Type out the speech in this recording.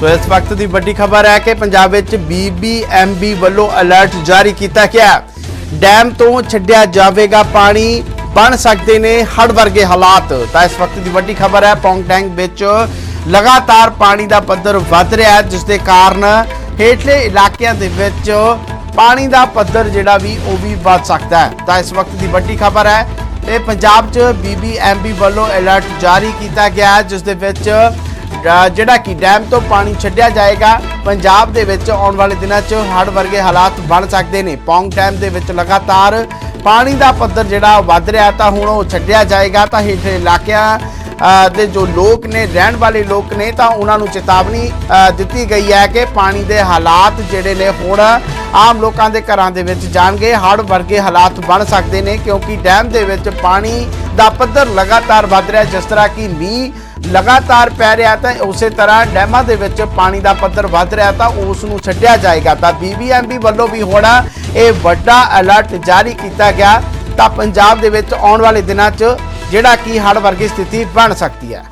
ਸੋ ਇਸ ਵਕਤ ਦੀ ਵੱਡੀ ਖਬਰ ਹੈ ਕਿ ਪੰਜਾਬ ਵਿੱਚ ਬੀਬੀਐਮਬੀ ਵੱਲੋਂ ਅਲਰਟ ਜਾਰੀ ਕੀਤਾ ਗਿਆ ਡੈਮ ਤੋਂ ਛੱਡਿਆ ਜਾਵੇਗਾ ਪਾਣੀ, ਬਣ ਸਕਦੇ ਨੇ ਹੜ੍ਹ ਵਰਗੇ ਹਾਲਾਤ। ਤਾਂ ਇਸ ਵਕਤ ਦੀ ਵੱਡੀ ਖਬਰ ਹੈ, ਪੌਂਗ ਟੈਂਕ ਵਿੱਚ ਲਗਾਤਾਰ ਪਾਣੀ ਦਾ ਪੱਧਰ ਵੱਧ ਰਿਹਾ ਹੈ, ਜਿਸ ਦੇ ਕਾਰਨ ਹੇਠਲੇ ਇਲਾਕਿਆਂ ਦੇ ਵਿੱਚ ਪਾਣੀ ਦਾ ਪੱਧਰ ਜਿਹੜਾ ਵੀ, ਉਹ ਵੀ ਵੱਧ ਸਕਦਾ ਹੈ। ਤਾਂ ਇਸ ਵਕਤ ਦੀ ਵੱਡੀ ਖਬਰ ਹੈ, ਇਹ ਪੰਜਾਬ 'ਚ ਬੀਬੀਐਮਬੀ ਵੱਲੋਂ ਅਲਰਟ ਜਾਰੀ ਕੀਤਾ ਗਿਆ ਜਿਸ ਦੇ ਵਿੱਚ ਜਿਹੜਾ ਕਿ ਡੈਮ ਤੋਂ ਪਾਣੀ ਛੱਡਿਆ ਜਾਏਗਾ, ਪੰਜਾਬ ਦੇ ਵਿੱਚ ਆਉਣ ਵਾਲੇ ਦਿਨਾਂ 'ਚ ਹੜ੍ਹ ਵਰਗੇ ਹਾਲਾਤ ਬਣ ਸਕਦੇ ਨੇ। ਪੌਂਗ ਡੈਮ ਦੇ ਵਿੱਚ ਲਗਾਤਾਰ ਪਾਣੀ ਦਾ ਪੱਧਰ ਜਿਹੜਾ ਵੱਧ ਰਿਹਾ, ਤਾਂ ਹੁਣ ਉਹ ਛੱਡਿਆ ਜਾਏਗਾ। ਤਾਂ ਹੇਠਲੇ ਇਲਾਕਿਆਂ ਦੇ ਜੋ ਲੋਕ ਨੇ, ਰਹਿਣ ਵਾਲੇ ਲੋਕ ਨੇ, ਤਾਂ ਉਹਨਾਂ ਨੂੰ ਚੇਤਾਵਨੀ ਦਿੱਤੀ ਗਈ ਹੈ ਕਿ ਪਾਣੀ ਦੇ ਹਾਲਾਤ ਜਿਹੜੇ ਨੇ ਹੁਣ ਆਮ ਲੋਕਾਂ ਦੇ ਘਰਾਂ ਦੇ ਵਿੱਚ ਜਾਣਗੇ। ਹੜ੍ਹ ਵਰਗੇ ਹਾਲਾਤ ਬਣ ਸਕਦੇ ਨੇ, ਕਿਉਂਕਿ ਡੈਮ ਦੇ ਵਿੱਚ ਪਾਣੀ ਦਾ ਪੱਧਰ ਲਗਾਤਾਰ ਵੱਧ ਰਿਹਾ, ਜਿਸ ਤਰ੍ਹਾਂ ਕਿ ਮੀਂਹ ਲਗਾਤਾਰ ਪੈ ਰਿਹਾ ਤਾਂ ਉਸੇ ਤਰ੍ਹਾਂ ਡੈਮਾਂ ਦੇ ਵਿੱਚ ਪਾਣੀ ਦਾ ਪੱਧਰ ਵੱਧ ਰਿਹਾ ਤਾਂ ਉਸ ਨੂੰ ਛੱਡਿਆ ਜਾਏਗਾ। ਤਾਂ ਬੀਬੀਐਮਬੀ ਵੱਲੋਂ ਵੀ ਹੁਣ ਇਹ ਵੱਡਾ ਅਲਰਟ ਜਾਰੀ ਕੀਤਾ ਗਿਆ। ਤਾਂ ਪੰਜਾਬ ਦੇ ਵਿੱਚ ਆਉਣ ਵਾਲੇ ਦਿਨਾਂ 'ਚ ਜਿਹੜਾ ਕਿ ਹੜ੍ਹ ਵਰਗੀ ਸਥਿਤੀ ਬਣ ਸਕਦੀ ਹੈ।